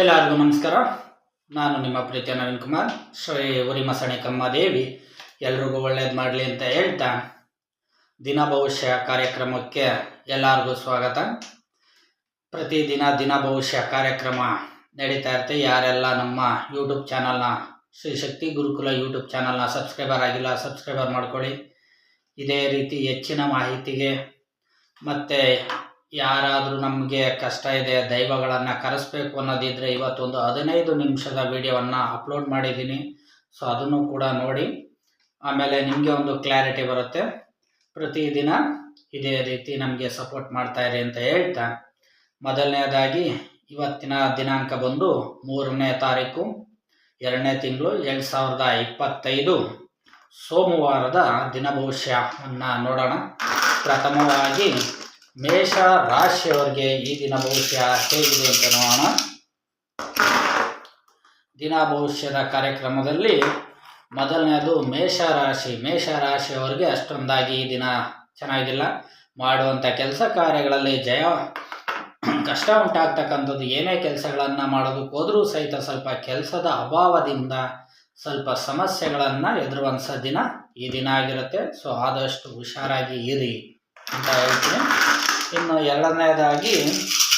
ಎಲ್ಲರಿಗೂ ನಮಸ್ಕಾರ. ನಾನು ನಿಮ್ಮ ಪ್ರೀತಿಯ ನವೀನ್ ಕುಮಾರ್. ಶ್ರೀ ಉರಿಮಸಣಿ ಕಮ್ಮದೇವಿ. ಎಲ್ರಿಗೂ ಒಳ್ಳೇದು ಮಾಡಲಿ ಅಂತ ಹೇಳ್ತಾ ದಿನ ಭವಿಷ್ಯ ಕಾರ್ಯಕ್ರಮಕ್ಕೆ ಎಲ್ಲರಿಗೂ ಸ್ವಾಗತ. ಪ್ರತಿದಿನ ದಿನ ಭವಿಷ್ಯ ಕಾರ್ಯಕ್ರಮ ನಡೀತಾ ಇರುತ್ತೆ. ಯಾರೆಲ್ಲ ನಮ್ಮ ಯೂಟ್ಯೂಬ್ ಚಾನಲ್ನ, ಶ್ರೀ ಶಕ್ತಿ ಗುರುಕುಲ ಯೂಟ್ಯೂಬ್ ಚಾನಲ್ನ ಸಬ್ಸ್ಕ್ರೈಬರ್ ಆಗಿಲ್ಲ, ಸಬ್ಸ್ಕ್ರೈಬರ್ ಮಾಡ್ಕೊಳ್ಳಿ. ಇದೇ ರೀತಿ ಹೆಚ್ಚಿನ ಮಾಹಿತಿಗೆ ಮತ್ತು ಯಾರಾದರೂ ನಮಗೆ ಕಷ್ಟ ಇದೆ, ದೈವಗಳನ್ನು ಕರೆಸ್ಬೇಕು ಅನ್ನೋದಿದ್ರೆ ಇವತ್ತೊಂದು ಹದಿನೈದು ನಿಮಿಷದ ವಿಡಿಯೋವನ್ನು ಅಪ್ಲೋಡ್ ಮಾಡಿದ್ದೀನಿ. ಸೊ ಅದನ್ನು ಕೂಡ ನೋಡಿ. ಆಮೇಲೆ ನಿಮಗೆ ಒಂದು ಕ್ಲಾರಿಟಿ ಬರುತ್ತೆ. ಪ್ರತಿದಿನ ಇದೇ ರೀತಿ ನಮಗೆ ಸಪೋರ್ಟ್ ಮಾಡ್ತಾಯಿರಿ ಅಂತ ಹೇಳ್ತಾ. ಮೊದಲನೇದಾಗಿ, ಇವತ್ತಿನ ದಿನಾಂಕ ಬಂದು ಮೂರನೇ ತಾರೀಕು, ಎರಡನೇ ತಿಂಗಳು, ಎರಡು ಸಾವಿರದ ಇಪ್ಪತ್ತೈದು. ಸೋಮವಾರದ ದಿನ ಭವಿಷ್ಯವನ್ನು ನೋಡೋಣ. ಪ್ರಥಮವಾಗಿ ಮೇಷ ರಾಶಿಯವರಿಗೆ ಈ ದಿನ ಭವಿಷ್ಯ ಹೇಗಿದೆ ಅಂತ ನೋಡೋಣ. ದಿನ ಭವಿಷ್ಯದ ಕಾರ್ಯಕ್ರಮದಲ್ಲಿ ಮೊದಲನೇದು ಮೇಷ ರಾಶಿ ಮೇಷ ರಾಶಿಯವರಿಗೆ ಅಷ್ಟೊಂದಾಗಿ ಈ ದಿನ ಚೆನ್ನಾಗಿಲ್ಲ. ಮಾಡುವಂಥ ಕೆಲಸ ಕಾರ್ಯಗಳಲ್ಲಿ ಜಯ, ಕಷ್ಟ ಉಂಟಾಗ್ತಕ್ಕಂಥದ್ದು ಏನೇ ಕೆಲಸಗಳನ್ನು ಮಾಡೋದಕ್ಕೆ ಹೋದರೂ ಸಹಿತ ಸ್ವಲ್ಪ ಕೆಲಸದ ಅಭಾವದಿಂದ ಸ್ವಲ್ಪ ಸಮಸ್ಯೆಗಳನ್ನು ಎದುರುವಂಥ ದಿನ ಈ ದಿನ ಆಗಿರುತ್ತೆ. ಸೊ ಆದಷ್ಟು ಹುಷಾರಾಗಿ ಇರಿ. ಅಂತ ಹೇಳ್ತೀನಿ. ಇನ್ನು ಎರಡನೇದಾಗಿ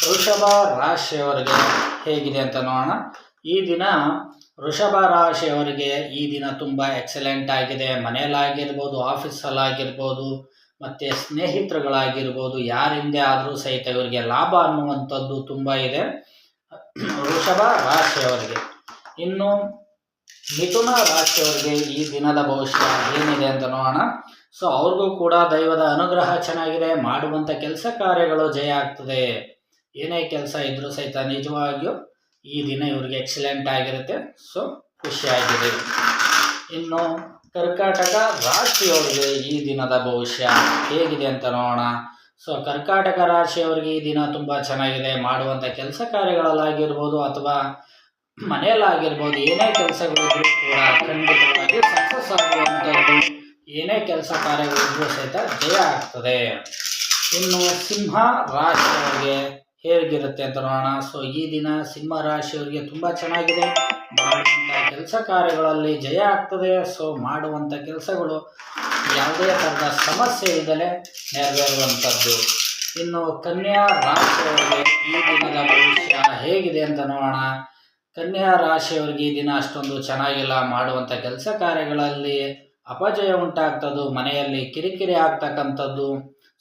ವೃಷಭ ರಾಶಿಯವರಿಗೆ ಹೇಗಿದೆ ಅಂತ ನೋಡೋಣ. ಈ ದಿನ ವೃಷಭ ರಾಶಿಯವರಿಗೆ ಈ ದಿನ ತುಂಬ ಎಕ್ಸಲೆಂಟ್ ಆಗಿದೆ. ಮನೆಯಲ್ಲಾಗಿರ್ಬೋದು ಆಫೀಸಲ್ಲಾಗಿರ್ಬೋದು ಮತ್ತು ಸ್ನೇಹಿತರುಗಳಾಗಿರ್ಬೋದು, ಯಾರಿಂದೇ ಆದರೂ ಸಹಿತ ಇವರಿಗೆ ಲಾಭ ಅನ್ನುವಂಥದ್ದು ತುಂಬ ಇದೆ. ವೃಷಭ ರಾಶಿಯವರಿಗೆ. ಇನ್ನು ಮಿಥುನ ರಾಶಿಯವರಿಗೆ ಈ ದಿನದ ಭವಿಷ್ಯ ಏನಿದೆ ಅಂತ ನೋಡೋಣ. ಸೊ ಅವ್ರಿಗೂ ಕೂಡ ದೈವದ ಅನುಗ್ರಹ ಚೆನ್ನಾಗಿದೆ ಮಾಡುವಂಥ ಕೆಲಸ ಕಾರ್ಯಗಳು ಜಯ ಆಗ್ತದೆ. ಏನೇ ಕೆಲಸ ಇದ್ರೂ ಸಹಿತ ನಿಜವಾಗಿಯೂ ಈ ದಿನ ಇವ್ರಿಗೆ ಎಕ್ಸಲೆಂಟ್ ಆಗಿರುತ್ತೆ. ಸೊ, ಖುಷಿಯಾಗಿದೆ. ಇನ್ನು ಕರ್ಕಾಟಕ ರಾಶಿಯವರಿಗೆ ಈ ದಿನದ ಭವಿಷ್ಯ ಹೇಗಿದೆ ಅಂತ ನೋಡೋಣ. ಸೊ, ಕರ್ಕಾಟಕ ರಾಶಿಯವರಿಗೆ ಈ ದಿನ ತುಂಬ ಚೆನ್ನಾಗಿದೆ. ಮಾಡುವಂಥ ಕೆಲಸ ಕಾರ್ಯಗಳಲ್ಲಾಗಿರ್ಬೋದು ಅಥವಾ ಮನೆಯಲ್ಲಾಗಿರ್ಬೋದು, ಏನೇ ಕೆಲಸಗಳಿದ್ರೂ ಕೂಡ ಖಂಡಿತವಾಗಿ ಸಕ್ಸಸ್ ಆಗುವಂಥದ್ದು ಏನೇ ಕೆಲಸ ಕಾರ್ಯಗಳಿದ್ರೂ ಸಹಿತ ಜಯ ಆಗ್ತದೆ. ಇನ್ನು ಸಿಂಹ ರಾಶಿಯವರಿಗೆ ಹೇಗಿರುತ್ತೆ ಅಂತ ನೋಡೋಣ. ಸೊ ಈ ದಿನ ಸಿಂಹ ರಾಶಿಯವರಿಗೆ ತುಂಬ ಚೆನ್ನಾಗಿದೆ. ಮಾಡುವಂಥ ಕೆಲಸ ಕಾರ್ಯಗಳಲ್ಲಿ ಜಯ ಆಗ್ತದೆ. ಸೊ ಮಾಡುವಂಥ ಕೆಲಸಗಳು ಯಾವುದೇ ಥರದ ಸಮಸ್ಯೆ ಇದ್ದಲೇ ನೆರವೇರುವಂಥದ್ದು. ಇನ್ನು ಕನ್ಯಾ ರಾಶಿಯವರಿಗೆ ಈ ದಿನದ ಭವಿಷ್ಯ ಹೇಗಿದೆ ಅಂತ ನೋಡೋಣ. ಕನ್ಯಾ ರಾಶಿಯವರಿಗೆ ಈ ದಿನ ಅಷ್ಟೊಂದು ಚೆನ್ನಾಗಿಲ್ಲ. ಮಾಡುವಂಥ ಕೆಲಸ ಕಾರ್ಯಗಳಲ್ಲಿ ಅಪಜಯ ಉಂಟಾಗ್ತದ್ದು, ಮನೆಯಲ್ಲಿ ಕಿರಿಕಿರಿ ಆಗ್ತಕ್ಕಂಥದ್ದು,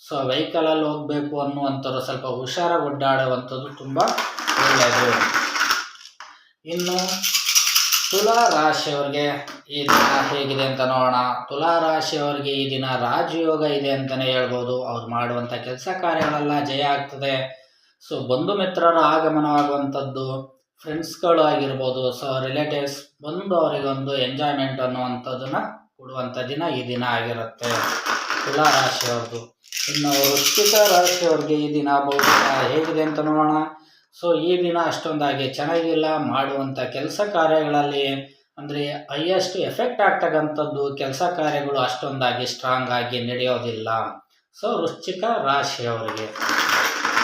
ಸೊ ವೆಹಿಕಲಲ್ಲಿ ಹೋಗಬೇಕು ಅನ್ನುವಂಥದ್ದು, ಸ್ವಲ್ಪ ಹುಷಾರಾಗಿ ಒಡ್ಡಾಡುವಂಥದ್ದು ತುಂಬ ಒಳ್ಳೆಯದು. ಇನ್ನು ತುಲಾ ರಾಶಿಯವರಿಗೆ ಈ ದಿನ ಹೇಗಿದೆ ಅಂತ ನೋಡೋಣ. ತುಲಾ ರಾಶಿಯವರಿಗೆ ಈ ದಿನ ರಾಜಯೋಗ ಇದೆ ಅಂತಲೇ ಹೇಳ್ಬೋದು. ಅವ್ರು ಮಾಡುವಂಥ ಕೆಲಸ ಕಾರ್ಯಗಳೆಲ್ಲ ಜಯ ಆಗ್ತದೆ. ಸೊ ಬಂಧು ಮಿತ್ರರ ಆಗಮನವಾಗುವಂಥದ್ದು ಫ್ರೆಂಡ್ಸ್ಗಳು ಆಗಿರ್ಬೋದು, ಸೊ ರಿಲೇಟಿವ್ಸ್ ಬಂದು ಅವರಿಗೊಂದು ಎಂಜಾಯ್ಮೆಂಟ್ ಅನ್ನುವಂಥದ್ದನ್ನು ಕೊಡುವಂಥ ದಿನ ಈ ದಿನ ಆಗಿರುತ್ತೆ. ತುಲಾ ರಾಶಿಯವ್ರದ್ದು. ಇನ್ನು ವೃಶ್ಚಿಕ ರಾಶಿಯವ್ರಿಗೆ ಈ ದಿನ ಬಹುಶಃ ಹೇಗಿದೆ ಅಂತ ನೋಡೋಣ. ಸೊ, ಈ ದಿನ ಅಷ್ಟೊಂದಾಗಿ ಚೆನ್ನಾಗಿಲ್ಲ. ಮಾಡುವಂಥ ಕೆಲಸ ಕಾರ್ಯಗಳಲ್ಲಿ ಅಂದರೆ ಹೈಯೆಸ್ಟ್ ಎಫೆಕ್ಟ್ ಆಗ್ತಕ್ಕಂಥದ್ದು ಕೆಲಸ ಕಾರ್ಯಗಳು ಅಷ್ಟೊಂದಾಗಿ ಸ್ಟ್ರಾಂಗ್ ಆಗಿ ನಡೆಯೋದಿಲ್ಲ. ಸೊ, ವೃಶ್ಚಿಕ ರಾಶಿಯವರಿಗೆ.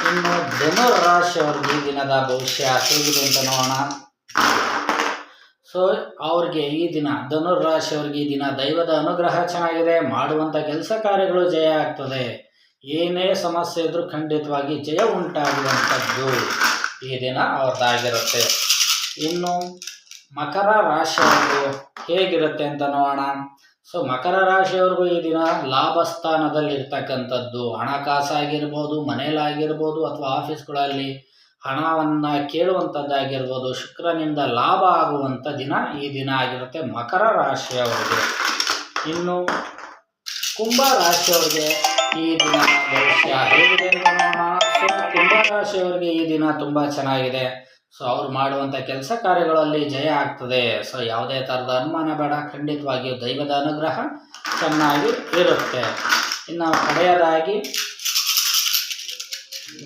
ಇನ್ನು ಧನು ರಾಶಿಯವ್ರಿಗೆ ಈ ದಿನದ ಭವಿಷ್ಯ ಹೇಗಿದೆ ಅಂತ ನೋಡೋಣ. ಸೊ ಅವ್ರಿಗೆ ಈ ದಿನ ಧನುರ್ ರಾಶಿಯವ್ರಿಗೆ ಈ ದಿನ ದೈವದ ಅನುಗ್ರಹ ಚೆನ್ನಾಗಿದೆ ಮಾಡುವಂಥ ಕೆಲಸ ಕಾರ್ಯಗಳು ಜಯ ಆಗ್ತದೆ. ಏನೇ ಸಮಸ್ಯೆ ಇದ್ರೂ ಖಂಡಿತವಾಗಿ ಜಯ ಉಂಟಾಗುವಂಥದ್ದು ಈ ದಿನ ಅವ್ರದ್ದಾಗಿರುತ್ತೆ. ಇನ್ನು ಮಕರ ರಾಶಿಯವರು ಹೇಗಿರುತ್ತೆ ಅಂತ ನೋಡೋಣ. ಸೊ ಮಕರ ರಾಶಿಯವ್ರಿಗೂ ಈ ದಿನ ಲಾಭ ಸ್ಥಾನದಲ್ಲಿ ಹಣಕಾಸಾಗಿರ್ಬೋದು ಮನೇಲಾಗಿರ್ಬೋದು ಅಥವಾ ಆಫೀಸ್ಗಳಲ್ಲಿ ಹಣವನ್ನು ಕೇಳುವಂಥದ್ದಾಗಿರ್ಬೋದು, ಶುಕ್ರನಿಂದ ಲಾಭ ಆಗುವಂಥ ದಿನ ಈ ದಿನ ಆಗಿರುತ್ತೆ ಮಕರ ರಾಶಿಯವರಿಗೆ. ಇನ್ನು ಕುಂಭ ರಾಶಿಯವರಿಗೆ ಈ ದಿನ ಭವಿಷ್ಯ ಹೇಗಿದೆ ಕುಂಭ ರಾಶಿಯವರಿಗೆ ಈ ದಿನ ತುಂಬ ಚೆನ್ನಾಗಿದೆ. ಸೊ, ಅವ್ರು ಮಾಡುವಂಥ ಕೆಲಸ ಕಾರ್ಯಗಳಲ್ಲಿ ಜಯ ಆಗ್ತದೆ. ಸೊ, ಯಾವುದೇ ಥರದ ಅನುಮಾನ ಬೇಡ. ಖಂಡಿತವಾಗಿಯೂ ದೈವದ ಅನುಗ್ರಹ ಚೆನ್ನಾಗಿ ಇರುತ್ತೆ. ಇನ್ನು ಕಡೆಯದಾಗಿ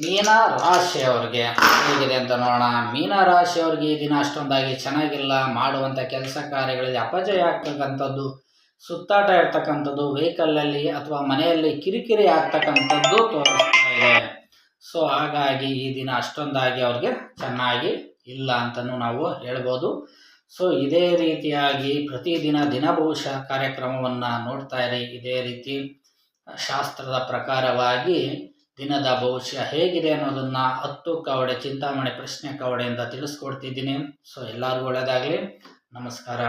ಮೀನ ರಾಶಿಯವರಿಗೆ ಹೇಗಿದೆ ಅಂತ ನೋಡೋಣ. ಮೀನ ರಾಶಿಯವ್ರಿಗೆ ಈ ದಿನ ಅಷ್ಟೊಂದಾಗಿ ಚೆನ್ನಾಗಿಲ್ಲ. ಮಾಡುವಂಥ ಕೆಲಸ ಕಾರ್ಯಗಳಲ್ಲಿ ಅಪಜಯ ಆಗ್ತಕ್ಕಂಥದ್ದು, ಸುತ್ತಾಟ ಇರ್ತಕ್ಕಂಥದ್ದು ವೆಹಿಕಲ್ಲಲ್ಲಿ ಅಥವಾ ಮನೆಯಲ್ಲಿ ಕಿರಿಕಿರಿ ಆಗ್ತಕ್ಕಂಥದ್ದು ತೋರಿಸ್ತಾ ಇದೆ. ಸೊ, ಹಾಗಾಗಿ ಈ ದಿನ ಅಷ್ಟೊಂದಾಗಿ ಅವ್ರಿಗೆ ಚೆನ್ನಾಗಿ ಇಲ್ಲ ಅಂತಲೂ ನಾವು ಹೇಳ್ಬೋದು. ಸೊ, ಇದೇ ರೀತಿಯಾಗಿ ಪ್ರತಿದಿನ ದಿನಭವಿಷ್ಯ ಕಾರ್ಯಕ್ರಮವನ್ನು ನೋಡ್ತಾ ಇರಿ. ಇದೇ ರೀತಿ ಶಾಸ್ತ್ರದ ಪ್ರಕಾರವಾಗಿ ದಿನದ ಭವಿಷ್ಯ ಹೇಗಿದೆ ಅನ್ನೋದನ್ನು ಹತ್ತು ಕವಡೆ ಚಿಂತಾಮಣಿ ಪ್ರಶ್ನೆ ಕವಡೆಯಿಂದ ತಿಳಿಸ್ಕೊಡ್ತಿದ್ದೀನಿ. ಸೊ ಎಲ್ಲರಿಗೂ ಒಳ್ಳೆಯದಾಗಲಿ ನಮಸ್ಕಾರ.